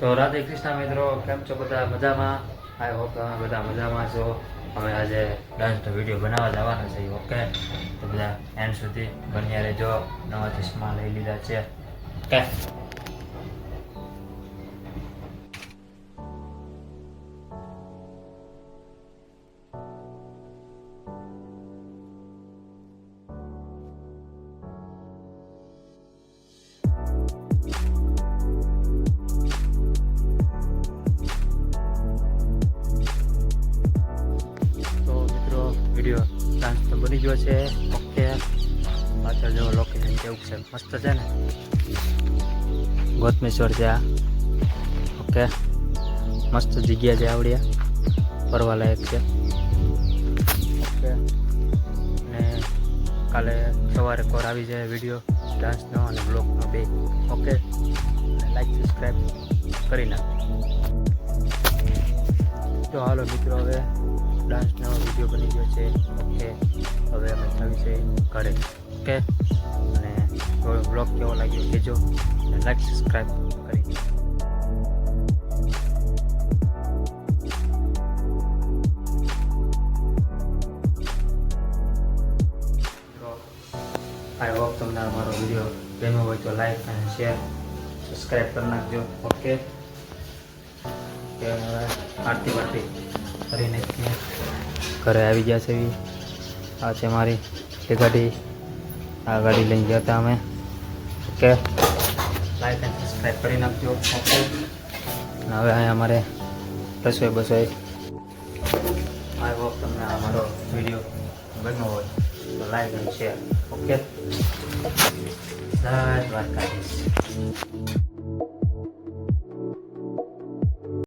તો રાધે કૃષ્ણ મિત્રો, કેમ છો બધા? મજામાં? આઈ હોપ તમે બધા મજામાં છો. અમે આજે ડાન્સનો વીડિયો બનાવવા જવાના છે ઓકે તો બધા એન્ડ સુધી બન્યા રહેજો. નવા ચશ્મા લઈ લીધા છે ઓકે વીડિયો ડાન્સ તો બની ગયો છે. ઓકે. પાછળ જો લોકેશન કેવું છે. મસ્ત છે ને? ગોતમેશ્વર છે આ. ઓકે. મસ્ત જગ્યા છે આવડ્યા ફરવા લાયક છે. ઓકે. અને કાલે સવારે કોર આવી જાય વીડિયો ડાન્સનો અને બ્લોગનો બે. ઓકે. લાઈક સબસ્ક્રાઈબ કરી નાખો તો હાલો મિત્રો, હવે ડાન્સનો વીડિયો બની ગયો છે. ઓકે, હવે અમે થયું છે ઘરે. ઓકે? અને બ્લોગ કેવો લાગ્યો કહેજો અને લાઈક સબસ્ક્રાઈબ કરી આઈ હોપ તમને અમારો વીડિયો ગમ્યો હોય તો લાઈક અને શેર સબસ્ક્રાઈબ કરી નાખજો. ઓકે? કે આરતી વારતી કરીને ઘરે આવી ગયા છે. આ છે મારી એ ગાડી. આ ગાડી લઈને ગયા હતા અમે. ઓકે. લાઈક એન્ડ સબસ્ક્રાઈબ કરી નાખજો. ઓકે હવે અહીંયા અમારે રસોઈ બસોઈ. આઈ હોપ તમને આ મારો વીડિયો ગમ્યો હોય. તો લાઈક એન્ડ શેર ઓકે જય દ્વારકાધીશ.